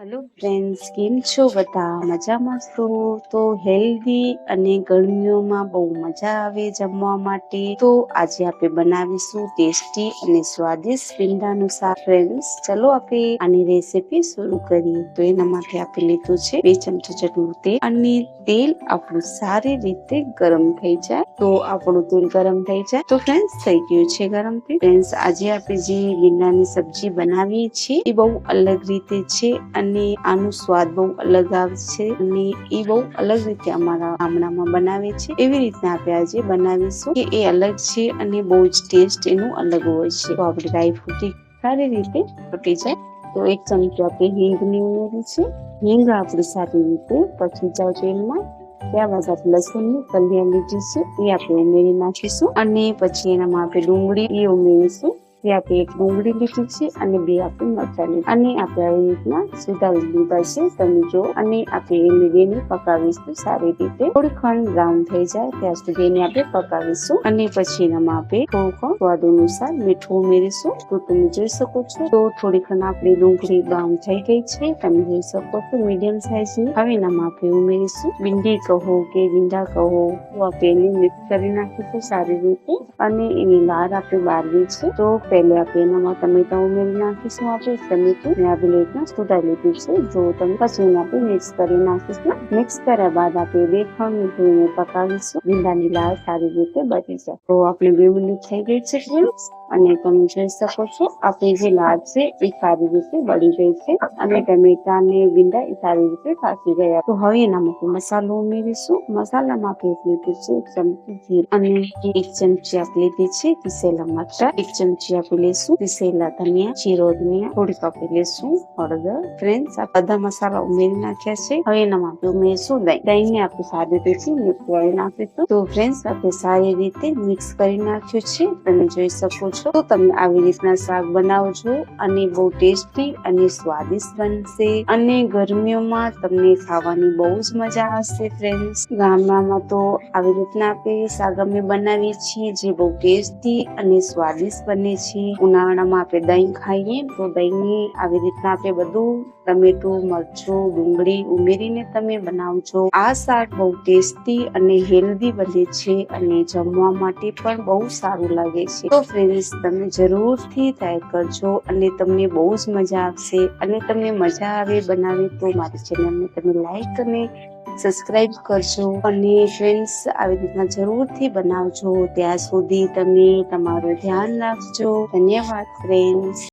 Hello friends કેમ છો બધા? મજામાં છો. તો હેલ્ધી અને ગરમીઓમાં બહુ મજા આવે જમવા માટે. તો આજે આપણે બનાવીશું ટેસ્ટી અને સ્વાદિષ્ટ ભીંડાનું શાક ફ્રેન્ડ્સ ચલો આપણે આની રેસીપી શરૂ કરીએ. તો એના માટે આપણે લીધું છે બે ચમચા જેટલું તેલ અને તેલ આપણું સારી રીતે ગરમ થઈ જાય. તો આપણું તેલ ગરમ થઈ જાય. તો ફ્રેન્ડ્સ થઈ ગયું છે ગરમ તેલ. ફ્રેન્ડ્સ આજે આપણે જે ભીંડાની સબ્જી બનાવીએ છીએ, એ બહુ અલગ રીતે છે અને આનો સ્વાદ બહુ અલગ આવે છે અને એ બહુ અલગ રીતે અમારા ગામડામાં બનાવે છે. એવી રીતના આપણે આજે બનાવીશું કે એ અલગ છે અને બહુ જ ટેસ્ટ એનું અલગ હોય છે. તો આપણે ડ્રાય ફ્રૂટી સારી રીતે તૂટી જાય. તો એક ચમચી આપણે હિંગની ઉમેરી છે હિંગ આપણે સારી રીતે પછી જાવ તેલમાં ત્યારબાદ આપણે લસણની કલિયા લીધી છે. એ આપણે ઉમેરી નાખીશું અને પછી એનામાં આપણે ડુંગળી એ ઉમેરીશું. એ આપણે એક ડુંગળી લીધી છે અને બે આપણે મરચાં અને આપણે આવી રીતના સુધારી લીધા છે તમે જો અને આપણે એને બેને પકાવીશું સારી રીતે. થોડી ખંડ બ્રાઉન થઈ જાય ત્યાં સુધી એને આપણે પકાવીશું. અને પછી એનામાં આપણે થોડુંક સ્વાદ અનુસાર મીઠું ઉમેરીશું. તો તમે જોઈ શકો છો. તો થોડી ખંડ આપણી ડુંગળી બ્રાઉન થઈ ગઈ છે. તમે જોઈ શકો છો મીડિયમ સાઈઝની હવે એનામાં આપણે ઉમેરીશું ભીંડી કહો કે ભીંડા કહો. તો આપણે એને મિક્સ કરી નાખીશું સારી રીતે. અને એની લાર આપણે બારવી છે. તો પહેલે આપણે એનામાં ટમેટા ઉમેરી નાખીશું આપણે ટમેટું ને આપણે રીતના સુધારી લીધું છે. જો તમે પછી એને આપણે મિક્સ કરી નાખીશું મિક્સ કર્યા બાદ આપણે બે ખંડ મીઠું પકાવીશું. ભીંડાની લાળ સારી રીતે બની જાય. તો આપણે બે મિનિટ થઈ ગઈ છે. friends. અને તમે જોઈ શકો છો, આપણી જે લાદ છે, એ સારી રીતે બળી ગઈ છે અને ટમેટા ને ભીંડા એ સારી રીતે ફાસી ગયા. તો હવે એનામાં આપણે મસાલો ઉમેરીશું. મસાલામાં આપણે લીધું છે, એક ચમચી જીરું અને એક ચમચી આપણે લીધી છે પીસેલા મરચા. એક ચમચી આપણે લેશું પીસેલા ધનિયા, જીરો ધનિયા, થોડીક આપણે લેશું હળદર. ફ્રેન્ડ આ બધા મસાલા ઉમેરી નાખ્યા છે. હવે એનામાં આપણે ઉમેરીશું દહીં. દહીં ને આપણે સારી રીતે મિક્સ કરી નાખીશું. તો ફ્રેન્ડ્સ, આપણે સારી રીતે મિક્સ કરી નાખ્યું છે. તમે જોઈ શકો છો તો તમે આવી રીતના શાક બનાવજો અને બહુ ટેસ્ટી અને સ્વાદિષ્ટ બનશે. અને ગરમીઓમાં તમને ખાવાની બહુ જ મજા આવશે ફ્રેન્ડ્સ ગામડામાં તો આવી રીતના આપણે શાક અમે બનાવીએ છીએ જે બહુ ટેસ્ટી અને સ્વાદિષ્ટ બને છે. ઉનાળામાં આપણે દહીં ખાઈએ તો દહીંને આવી રીતના આપણે બધું ટમેટું, મરચું, ડુંગળી ઉમેરીને તમે બનાવજો. આ શાક બહુ ટેસ્ટી અને હેલ્ધી બને છે અને જમવા માટે પણ બહુ સારું લાગે છે. તો ફ્રેન્ડ્સ તમે જરૂરથી ટ્રાય કરજો અને તમને બહુ જ મજા આવશે અને તમને મજા આવે બનાવે તો મારી ચેનલને તમે લાઈક અને સબસ્ક્રાઇબ કરજો અને ફ્રેન્ડ્સ આવી રીતના જરૂરથી બનાવજો. ત્યાં સુધી તમે તમારું ધ્યાન રાખજો. ધન્યવાદ ફ્રેન્ડ્સ